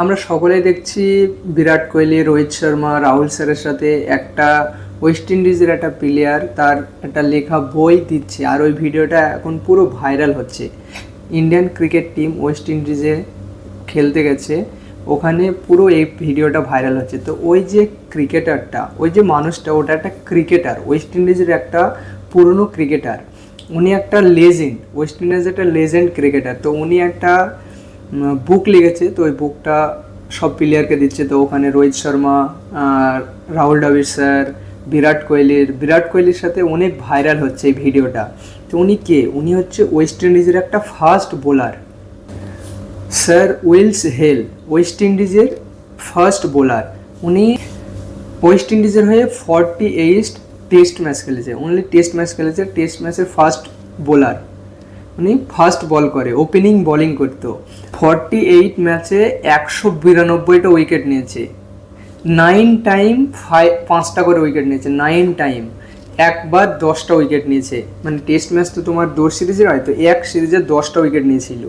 আমরা সকলেই দেখছি বিরাট কোহলি, রোহিত শর্মা, রাহুল স্যারের সাথে একটা ওয়েস্ট ইন্ডিজের একটা প্লেয়ার তার একটা লেখা বই দিচ্ছে আর ওই ভিডিওটা এখন পুরো ভাইরাল হচ্ছে। ইন্ডিয়ান ক্রিকেট টিম ওয়েস্ট ইন্ডিজে খেলতে গেছে, ওখানে পুরো এই ভিডিওটা ভাইরাল হচ্ছে। তো ওই যে ক্রিকেটারটা ওই যে মানুষটা, ওটা একটা ক্রিকেটার ওয়েস্ট ইন্ডিজের একটা পুরনো ক্রিকেটার উনি একটা লেজেন্ড ওয়েস্ট ইন্ডিজের একটা লেজেন্ড ক্রিকেটার তো উনি একটা বুক লিখেছে, তো ওই বুকটা সব প্লেয়ারকে দিচ্ছে। তো ওখানে রোহিত শর্মা, আর রাহুল দ্রাবিড় স্যার বিরাট কোহলির বিরাট কোহলির সাথে অনেক ভাইরাল হচ্ছে এই ভিডিওটা। তো উনি কে? উনি হচ্ছে ওয়েস্ট ইন্ডিজের একটা fast bowler sir Wes Hall west ইন্ডিজের ফার্স্ট বোলার উনি ওয়েস্ট ইন্ডিজের হয়ে ফর্টি এইট টেস্ট ম্যাচ খেলেছে। অনলি টেস্ট ম্যাচ খেলেছে টেস্ট ম্যাচের ফার্স্ট বোলার উনি ফার্স্ট বল করে ওপেনিং বোলিং করতো। ফর্টি এইট ম্যাচে একশো বিরানব্বইটা উইকেট নিয়েছে। নাইন টাইম ফাইভ পাঁচটা করে উইকেট নিয়েছে নাইন টাইম একবার দশটা উইকেট নিয়েছে। মানে টেস্ট ম্যাচ তো তোমার দশ সিরিজের হয়, তো এক সিরিজে দশটা উইকেট নিয়েছিল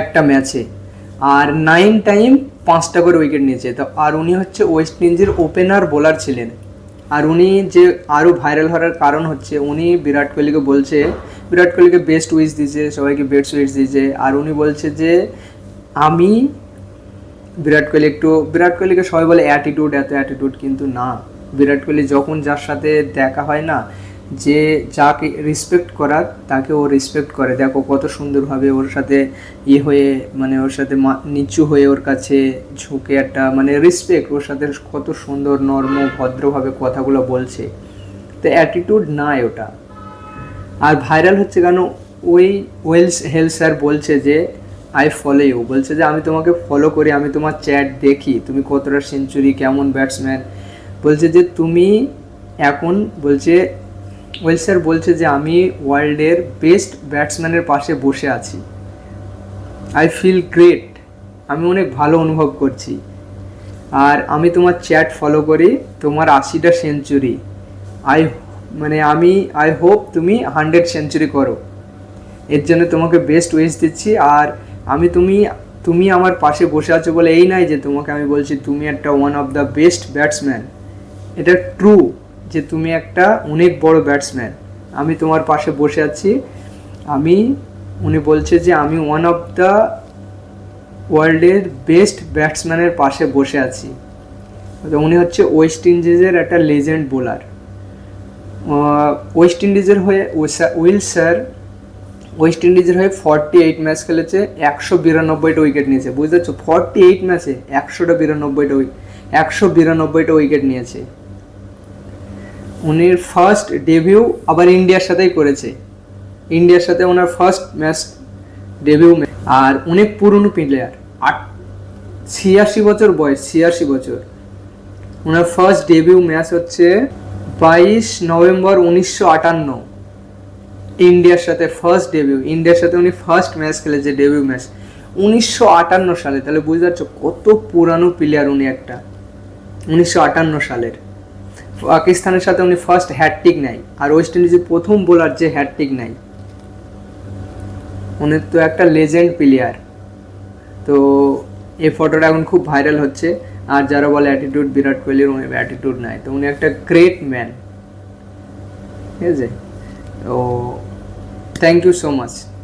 একটা ম্যাচে আর নাইন টাইম পাঁচটা করে উইকেট নিয়েছে। তো আর উনি হচ্ছে ওয়েস্ট ইন্ডিজের ওপেনার বোলার ছিলেন। আর উনি যে আরও ভাইরাল হওয়ার কারণ হচ্ছে, উনি বিরাট কোহলিকে বলছে, বিরাট কোহলিকে বেস্ট উইশ দিয়েছে, সবাইকে বেস্ট উইশ দিয়েছে। আর উনি বলছে যে আমি বিরাট কোহলি একটু, বিরাট কোহলিকে সবাই বলে অ্যাটিটিউড এত অ্যাটিটিউড কিন্তু না। বিরাট কোহলি যখন যার সাথে দেখা হয় না, যে যাকে রেসপেক্ট করার, তাকে ও রেসপেক্ট করে। দেখো কত সুন্দরভাবে ওর সাথে ইয়ে হয়ে মানে ওর সাথে নিচু হয়ে ওর কাছে ঝুঁকে একটা মানে রেসপেক্ট ওর সাথে কত সুন্দর, নর্ম, ভদ্রভাবে কথাগুলো বলছে। তো অ্যাটিটিউড নাই ওটা। আর ভাইরাল হচ্ছে কেন? ওই ওয়েলস হেল স্যার বলছে যে আই ফলো ইউ বলছে যে, আমি তোমাকে ফলো করি, আমি তোমার চ্যাট দেখি, তুমি কতটা সেঞ্চুরি কেমন ব্যাটসম্যান বলছে যে, তুমি এখন বলছে ওয়েল স্যার বলছে যে, আমি ওয়ার্ল্ডের বেস্ট ব্যাটসম্যানের পাশে বসে আছি। আই ফিল গ্রেট আমি অনেক ভালো অনুভব করছি। আর আমি তোমার চ্যাট ফলো করি, তোমার আশিটা সেঞ্চুরি আই মানে আমি আই হোপ তুমি হান্ড্রেড সেঞ্চুরি করো। এর জন্য তোমাকে বেস্ট উইশ দিচ্ছি। আর আমি তুমি তুমি আমার পাশে বসে আছো বলে এই নাই যে তোমাকে আমি বলছি তুমি একটা one of the best batsman এটা ট্রু যে তুমি একটা অনেক বড় ব্যাটসম্যান আমি তোমার পাশে বসে আছি। আমি, উনি বলছে যে আমি ওয়ান অফ দ্য ওয়ার্ল্ডের বেস্ট ব্যাটসম্যানের পাশে বসে আছি। উনি হচ্ছে ওয়েস্ট ইন্ডিজের একটা লেজেন্ড বোলার ওয়েস্ট ইন্ডিজের হয়ে উইল স্যার ওয়েস্ট ইন্ডিজের হয়ে ফর্টি এইট ম্যাচ খেলেছে, একশো বিরানব্বইটা উইকেট নিয়েছে। বুঝতে পারছ? ফর্টি এইট ম্যাচে একশোটা বিরানব্বইটা উইকেট একশো বিরানব্বইটা উইকেট নিয়েছে। উনি ফার্স্ট ডেবিউ আবার ইন্ডিয়ার সাথেই করেছে। ইন্ডিয়ার সাথে ওনার ফার্স্ট ম্যাচ ডেবিউ আর অনেক পুরনো প্লেয়ার আট ছিয়াশি বছর বয়স, ছিয়াশি বছর। ওনার ফার্স্ট ডেবিউ ম্যাচ হচ্ছে বাইশ নভেম্বর উনিশশো আটান্ন। ইন্ডিয়ার সাথে ফার্স্ট ডেবিউ ইন্ডিয়ার সাথে উনি ফার্স্ট ম্যাচ খেলেছে ডেবিউ ম্যাচ উনিশশো আটান্ন সালে, তাহলে বুঝতে পারছ কত পুরানো প্লেয়ার উনি একটা। উনিশশো আটান্ন সালের। পাকিস্তানের সাথে উনি ফার্স্ট হ্যাটটিক নেয়, আর ওয়েস্ট ইন্ডিজের প্রথম বোলার যে হ্যাটটিক নেয়, উনি তো একটা লেজেন্ড প্লেয়ার তো এই ফটোটা এখন খুব ভাইরাল হচ্ছে, আর যারা বলে অ্যাটিটিউড বিরাট কোহলির উনি অ্যাটিটিউড নাই। তো উনি একটা গ্রেট ম্যান ঠিক আছে? তো Thank you so much.